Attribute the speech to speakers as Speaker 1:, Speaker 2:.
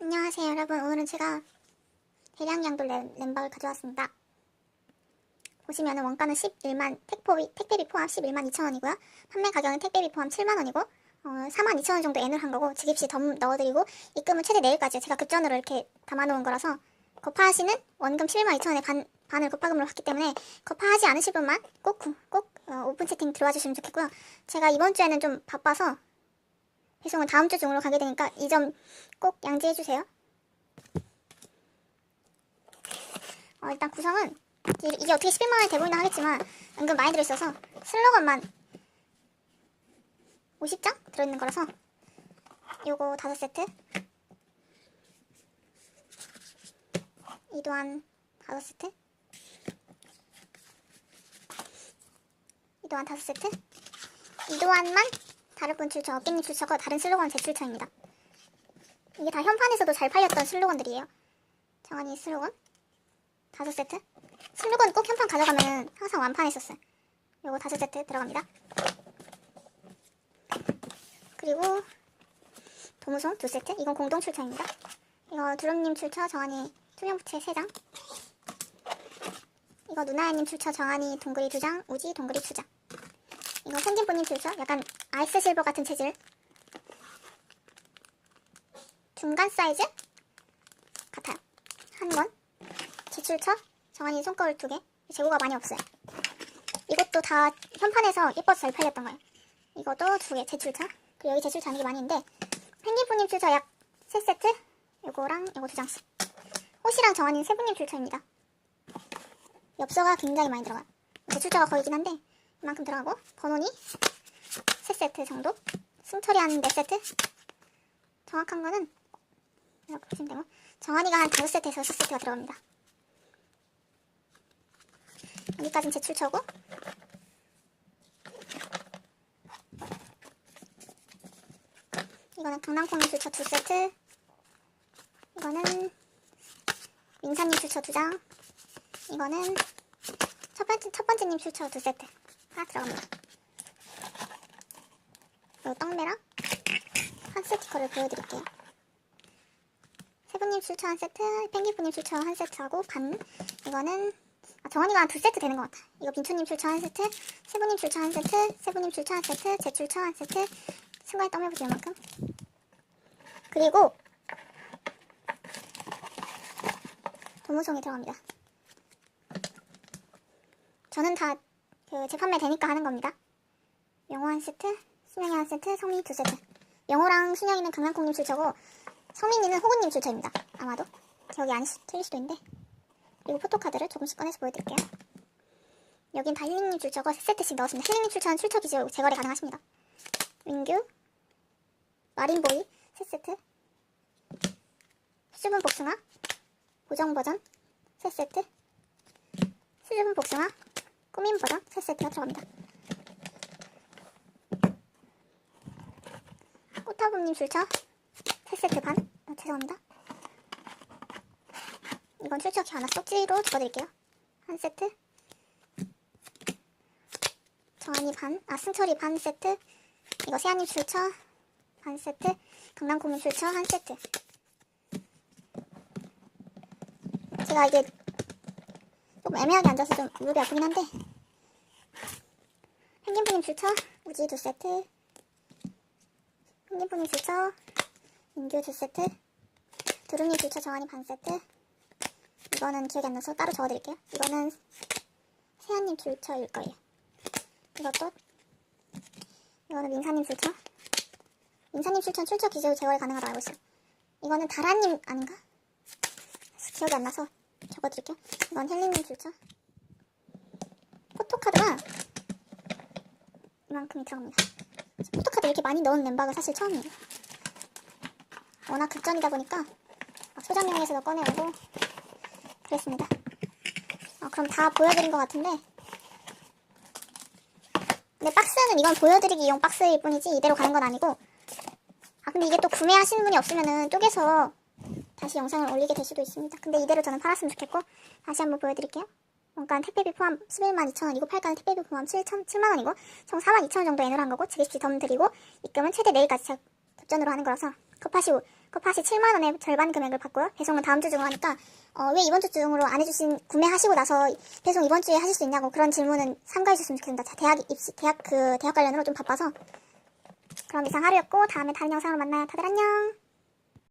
Speaker 1: 안녕하세요 여러분. 오늘은 제가 대량양도 램, 램박을 가져왔습니다. 보시면은 원가는 11만 택배비, 택배비 포함 11만 2천원이고요. 판매 가격은 택배비 포함 7만원이고 어, 4만 2천원 정도 N을 한 거고 지급시 더 넣어드리고 입금은 최대 내일까지 제가 급전으로 이렇게 담아놓은 거라서 거파하시는 원금 7만 2천원에 반, 반을 거파금으로 받기 때문에 거파하지 않으실 분만 꼭, 구- 꼭 어, 오픈 채팅 들어와 주시면 좋겠고요. 제가 이번 주에는 좀 바빠서 배송은 다음 주 중으로 가게 되니까 이 점 꼭 양지해 주세요. 어, 일단 구성은 이- 이게 어떻게 11만 원이 돼 보이나 하겠지만 은근 많이 들어있어서 슬로건만 50장 들어있는 거라서 요거 다섯 세트. 이 또한 다섯 세트. 이 또한 다섯 세트. 이 또한만 다른 분 출처, 어깨님 출처가 다른 슬로건 제 출처입니다. 이게 다 현판에서도 잘 팔렸던 슬로건들이에요. 정한이 슬로건 다섯 세트. 슬로건 꼭 현판 가져가면 항상 완판했었어요. 요거 다섯 세트 들어갑니다. 그리고 도무송 두 세트. 이건 공동 출처입니다. 이거 두lum님 출처 정한이 투명부채 세 장. 이거 누나야님 출처 정한이 동그리 두 장, 우지 동그리 두 장. 이거 생긴분님 출처 약간 아이스 실버 같은 재질. 중간 사이즈 같아요. 한 번. 제출처 정한이 손거울 두 개. 재고가 많이 없어요. 이것도 다 현판에서 예뻐서 잘 팔렸던 거예요. 이것도 두 개 제출처. 그리고 여기 제출처 아닌 게 많이 있는데 펭귄분님 출처 약세 세트. 요거랑 요거 두 장씩. 옷이랑 정한이 세 분님 출처입니다. 엽서가 굉장히 많이 들어가요. 제출처가 거의긴 한데 이만큼 들어가고 번호니 세 세트 정도. 승철이 한네 세트. 정확한 거는 이렇게 보시면 되고 정한이가 한 5세트에서 6세트가 들어갑니다. 여기까지는 제출처고 이거는 강낭콩님 출처 2세트 이거는 민사님 출처 2장 이거는 첫 번째, 첫 번째님 출처 2세트 다 들어갑니다. 요 떡메랑 한 세티커를 보여드릴게요. 세분님 출처 한 세트, 펭귄분님 출처 한 세트하고 반. 이거는 아, 정원이가 한 두 세트 되는 것 같아. 이거 민초님 출처 한 세트, 세분님 출처 한 세트, 세분님 출처 한 세트, 제 출처 한 세트. 순간에 떠매보지 이만큼. 그리고 도무송이 들어갑니다. 저는 다 그 재판매 되니까 하는 겁니다. 영호 한 세트, 순영이 한 세트, 성민이 두 세트. 영호랑 순영이는 강남콩님 출처고 성민이는 호구님 출처입니다. 아마도 기억이 안 시- 틀릴 수도 있는데 그리고 포토카드를 조금씩 꺼내서 보여드릴게요. 여긴 다 힐링님 출처고 세 세트씩 넣었습니다. 힐링님 출처는 출처 기재 재거래 가능하십니다. 윙규, 마린보이 세 세트, 수줍은 복숭아, 보정 버전 세 세트, 수줍은 복숭아, 꾸민 버전 세 세트가 들어갑니다. 꽃타부님 출처 세 세트 반. 아, 죄송합니다. 이건 출처 기 하나 쪽지로 적어드릴게요. 한 세트. 정한이 반. 아, 승철이 반 세트. 이거 세아님 출처 반 세트. 강남고민 출처 한 세트. 제가 이게 좀 애매하게 앉아서 좀 무릎이 아프긴 한데. 펭귄푸님 출처 우지 두 세트. 펭귄푸님 출처 인규 두 세트. 두루님 출처 정한이 반 세트. 이거는 기억이 안 나서 따로 적어드릴게요. 이거는 세아님 출처일 거예요. 이것도 이거는 민사님 출처. 민사님 출처는 출처 기재로 제거가 가능하다고 알고 있어요. 이거는 다라님 아닌가? 기억이 안 나서 적어드릴게요. 이건 헬리님 출처. 포토카드가 이만큼이 들어갑니다. 포토카드 이렇게 많이 넣은 멤버가 사실 처음이에요. 워낙 극전이다 보니까 막 소장용에서도 꺼내오고 그랬습니다. 어, 그럼 다 보여드린 것 같은데 근데 박스는 이건 보여드리기용 박스일 뿐이지 이대로 가는 건 아니고 아 근데 이게 또 구매하시는 분이 없으면은 쪼개서 다시 영상을 올리게 될 수도 있습니다. 근데 이대로 저는 팔았으면 좋겠고 다시 한번 보여드릴게요. 원가는 택배비 포함 11만 2천 원이고 팔가는 택배비 포함 7천, 7만 원이고 총 4만 2천 원 정도 애널 한 거고 지급시 덤 드리고 입금은 최대 내일까지 제가 급전으로 하는 거라서 급하시고 그 팥이 7만원에 절반 금액을 받고요. 배송은 다음 주 중으로 하니까, 어, 왜 이번 주 중으로 안 해주신, 구매하시고 나서 배송 이번 주에 하실 수 있냐고 그런 질문은 삼가해 주셨으면 좋겠습니다. 자, 대학 입시, 대학 그, 대학 관련으로 좀 바빠서. 그럼 이상 하루였고, 다음에 다른 영상으로 만나요. 다들 안녕!